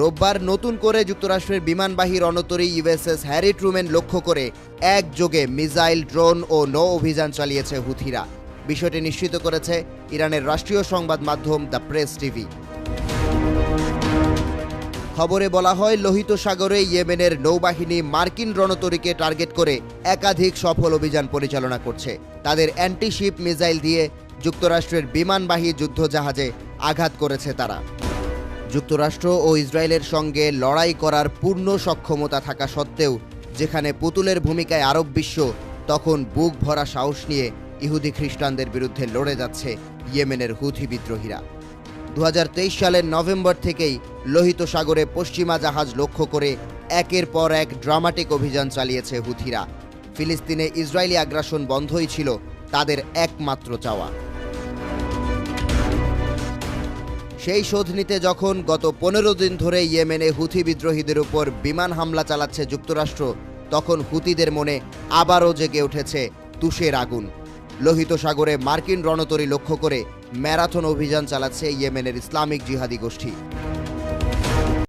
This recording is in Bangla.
রোববার নতুন করে যুক্তরাষ্ট্রের বিমানবাহী রণতরী ইউএসএস হ্যারি ট্রুমেন লক্ষ্য করে একযোগে মিসাইল, ড্রোন ও নৌ অভিযান চালিয়েছে হুথিরা। বিষয়টি নিশ্চিত করেছে ইরানের রাষ্ট্রীয় সংবাদ মাধ্যম দ্য প্রেস টিভি। খবরে বলা হয়, লোহিত সাগরে ইয়েমেনের নৌবাহিনী মার্কিন রণতরীকে টার্গেট করে একাধিক সফল অভিযান পরিচালনা করছে। তাদের অ্যান্টিশিপ মিসাইল দিয়ে যুক্তরাষ্ট্রের বিমানবাহী যুদ্ধজাহাজে আঘাত করেছে তারা। যুক্তরাষ্ট্র ও ইসরায়েলের সঙ্গে লড়াই করার পূর্ণ সক্ষমতা থাকা সত্ত্বেও, যেখানে পুতুলের ভূমিকায় আরব বিশ্ব, তখন বুক ভরা সাহস নিয়ে ইহুদি খ্রিস্টানদের বিরুদ্ধে লড়ে যাচ্ছে ইয়েমেনের হুথি বিদ্রোহীরা। দু হাজার তেইশ সালের নভেম্বর থেকেই লোহিত সাগরে পশ্চিমা জাহাজ লক্ষ্য করে একের পর এক ড্রামাটিক অভিযান চালিয়েছে হুথিরা। ফিলিস্তিনে ইসরায়েলি আগ্রাসন বন্ধই ছিল তাদের একমাত্র চাওয়া। সেই শোধ নিতে যখন গত পনেরো দিন ধরে ইয়েমেনে হুথি বিদ্রোহীদের উপর বিমান হামলা চালাচ্ছে যুক্তরাষ্ট্র, তখন হুতিদের মনে আবারও জেগে উঠেছে তুষের আগুন। লোহিত সাগরে মার্কিন রণতরী লক্ষ্য করে ম্যারাথন অভিযান চালাচ্ছে ইয়েমেনের ইসলামিক জিহাদি গোষ্ঠী।